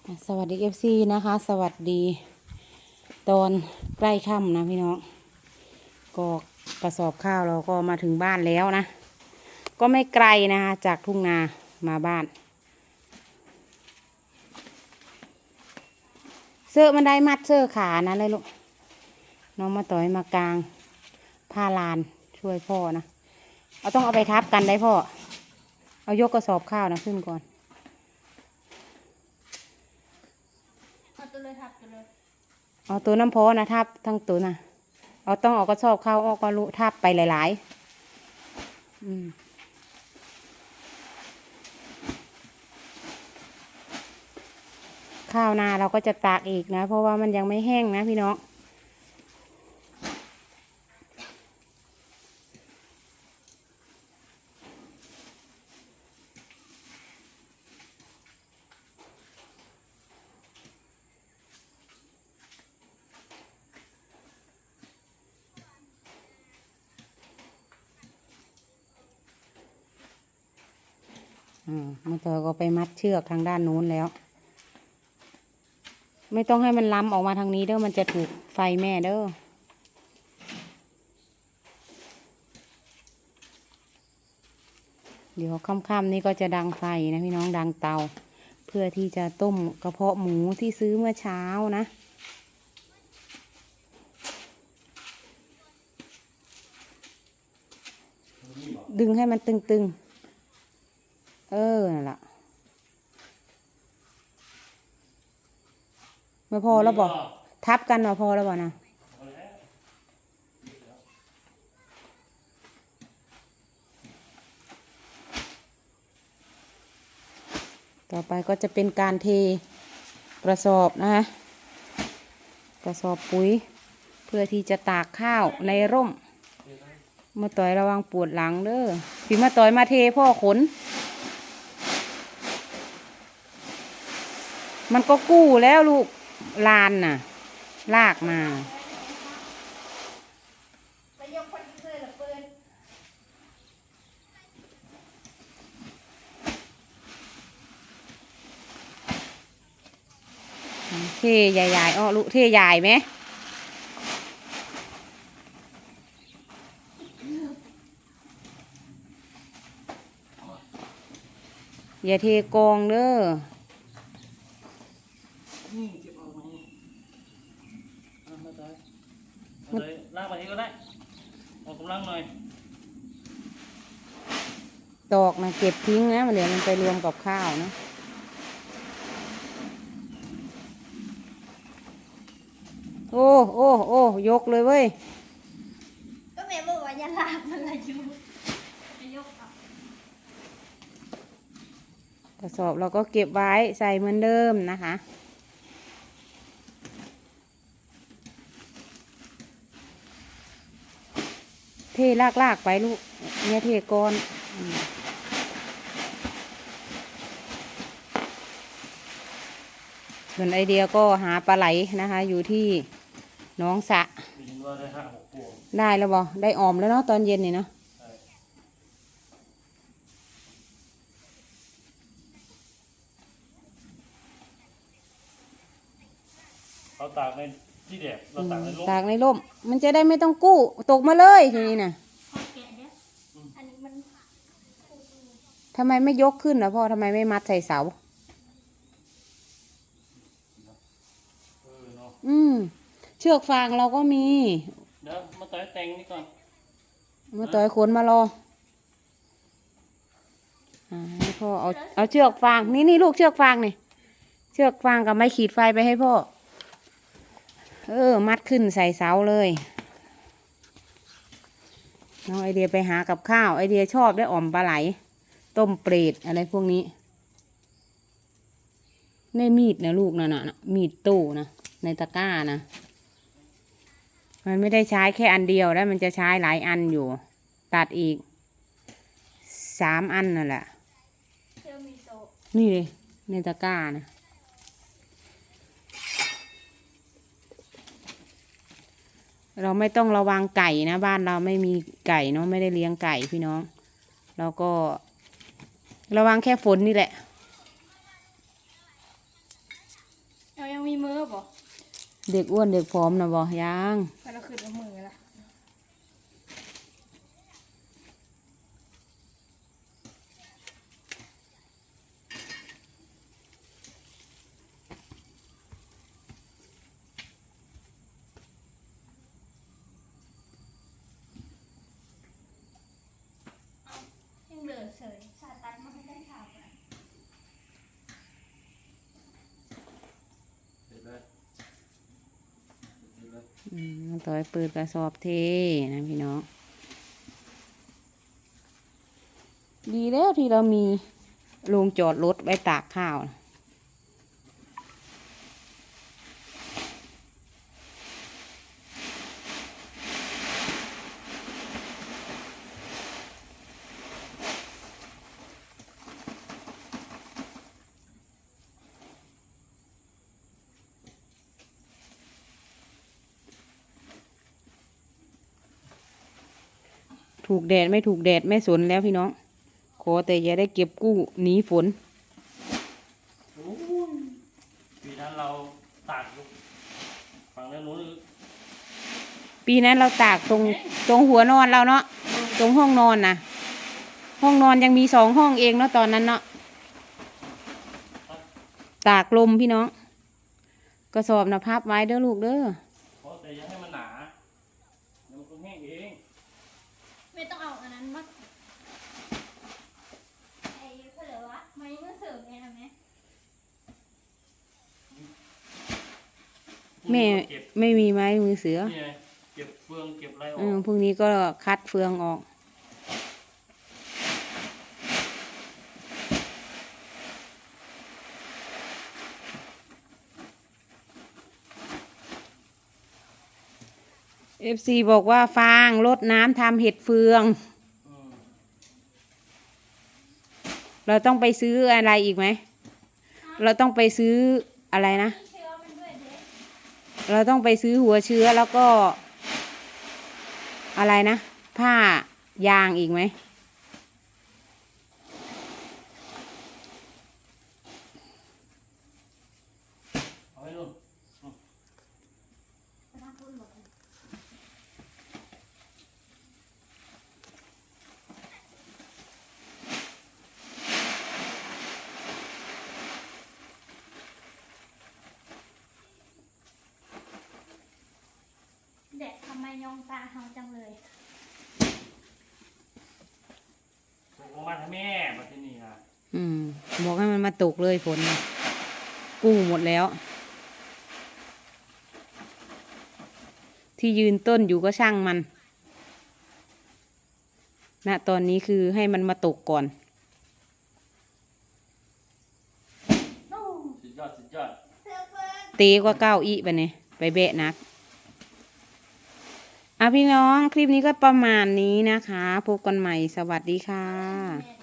สวัสดีเอฟซีนะคะ สวัสดี ตอนใกล้ค่ำนะพี่น้องก็กระสอบข้าวเราก็มาถึงบ้านแล้วนะ ก็ไม่ไกลนะคะจากทุ่งนามาบ้านเสื้อมันได้มัดเสื้อขานะเลยลูกน้องมาต่อยมากลางผ้าลานช่วยพ่อนะ เอาต้องเอาไปทับกันได้พ่อ เอายกกระสอบข้าวนะขึ้นก่อน เอาตัวเลยทับไปเลยเอาตัวน้ำพอนะทับทั้งตัวนะเอาต้องออกกระสอบข้าวออกก็รู้ทับไปหลายๆ อืมข้าวนาเราก็จะตากอีกนะ เพราะว่ามันยังไม่แห้งนะพี่น้อง มาต่อก็ไปมัดเชือกทางด้านนู้นแล้ว ไม่ต้องให้มันล้ำออกมาทางนี้เด้อมันจะถูกไฟแม่เด้อเดี๋ยวค่ำๆนี้ก็จะดังไฟนะพี่น้องดังเตา เพื่อที่จะต้มกระเพาะหมูที่ซื้อเมื่อเช้านะดึงให้มันตึงๆ เออ นั่นละ ม่พอแล้วบอกทับกันมาพอแล้วบอกนะต่อไปก็จะเป็นการเทกระสอบนะคะกระสอบปุ๋ย เพื่อที่จะตากข้าวในร่ม มาต่อยระวังปวดหลังเด้อพี่มาต่อยมาเทพ่อขน มันก็กู้แล้วลูก ลานน่ะ ลากมาไปยกคนเสื้อละเปืนเทใหญ่ๆอ้อลูกเทใหญ่ไหมอย่าเทกองเด้อ นี่เก็บออกมานี่อะมาต่อยมาต่อยลากไปที่ก็ได้ ออกกำลังหน่อย ดอกนะเก็บทิ้งนะมันเดี๋ยวมันไปรวมกับข้าวนะโอ้โอ้โอ้ยกเลยเว้ย ก็แม่บอกว่าอย่าลากมันละอยู่ไปยกเอากระสอบเราก็เก็บไว้ใส่เหมือนเดิมนะคะ เทลากลากๆไปลูกเนี่ยเทก้อนอืม ส่วนไอเดียก็หาปลาไหลนะคะ อยู่ที่หน้องสระมีถึงว่าได้ห้าหกพวงได้แล้วบอได้ออมแล้วเนาะตอนเย็นนี่เนาะใช่เราตากในที่แดดเราตากในร่มตากในร่ม มันจะได้ไม่ต้องกู้ ตกมาเลยทีนี้นะพอแกะเด้อออันนี้มันทำไมไม่ยกขึ้นนะพ่อทำไมไม่มัดใส่เสา เอ อเนาะอืม เชือกฟางเราก็มี เดี๋ยวมาต่อยแต่งนี่ก่อน มาต่อยขนมารออ่าให้พ่อเอาเอาเชือกฟาง นี่นี่ลูกเชือกฟางนี่ เชือกฟางกับไม้ขีดไฟไปให้พ่อ เออ มัดขึ้นใส่เสาเลยน้องไอเดียไปหากับข้าว ไอเดียชอบได้อ่อมปลาไหล ต้มเปรตอะไรพวกนี้ในมีดนะลูกนะนะนะมีดตู้นะ ในตะกร้านะ มันไม่ได้ใช้แค่อันเดียวแล้วมันจะใช้หลายอันอยู่ ตัดอีกสามอันนั่นแหละเชื่อมีโตะนี่เลยในตะกร้านะเราไม่ต้องระวังไก่นะ บ้านเราไม่มีไก่เนาะไม่ได้เลี้ยงไก่พี่น้อง เราก็ ระวังแค่ฝนนี่แหละมีมือบ่ เด็กอ้วนเด็กผอมนะบอกยัง ไปเราขึ้นเอละมงเหลือเฉยชาตัดมาให้ได้ข่าวกัน เสร็จเลยเสร็จเลย อืม ต่อยเปิดกระสอบเทนะพี่น้อง ดีแล้วที่เรามีโรงจอดรถไว้ตากข้าวนะ ถูกแดดไม่ถูกแดดไม่สนแล้วพี่น้อง ขอแต่อย่าได้เก็บกู้หนีฝนโอ้ยปีนั้นเราตากอยู่ฝั่งด้านนู้นปีนั้นเราตากตรงตรงหัวนอนเราเนาะตรงห้องนอนนะห้องนอนยังมีสองห้องเองเนาะตอนนั้นเนาะตากลมพี่น้องกระสอบนะพับไว้เด้อลูกเด้อ เพราะแต่อยังให้มันหนาเดี๋ยวมันก็แห้งเอง ไม่ต้องเอาอันนั้นมาไอ้เพื่อวะไม่เมื่อเสริมไงทำไหม แม่เก็บไม่มีไม้มือเสือนี่ไงเก็บเฟืองเก็บอะไรออเออกพรุ่งนี้ก็คัดเฟืองออกเอฟซีบอกว่าฟางรดน้ำทำเห็ดเฟือง อืมเราต้องไปซื้ออะไรอีกไหม เราต้องไปซื้ออะไรนะ มีเชื้อมันด้วยเด็ก เราต้องไปซื้อหัวเชื้อแล้วก็ อะไรนะ ผ้ายางอีกไหม เอาไว้นู่น ไปทำพูดหมดเลย เด็กทำไมยองตาเฮาจังเลยตกลงมาให้แม่มาที่นี่ค่ะอืม บอกให้มันมาตกเลยฝนน่ะกู้หมดแล้ว ที่ยืนต้นอยู่ก็ช่างมันณตอนนี้คือให้มันมาตกก่อนโอ้สุดยอดสุดยอดเสื้อเฟิร์นเตะกว่าเก้าอีไปเนี่ยไปเบะนัก อะพี่น้องคลิปนี้ก็ประมาณนี้นะคะ พบกันใหม่สวัสดีค่ะ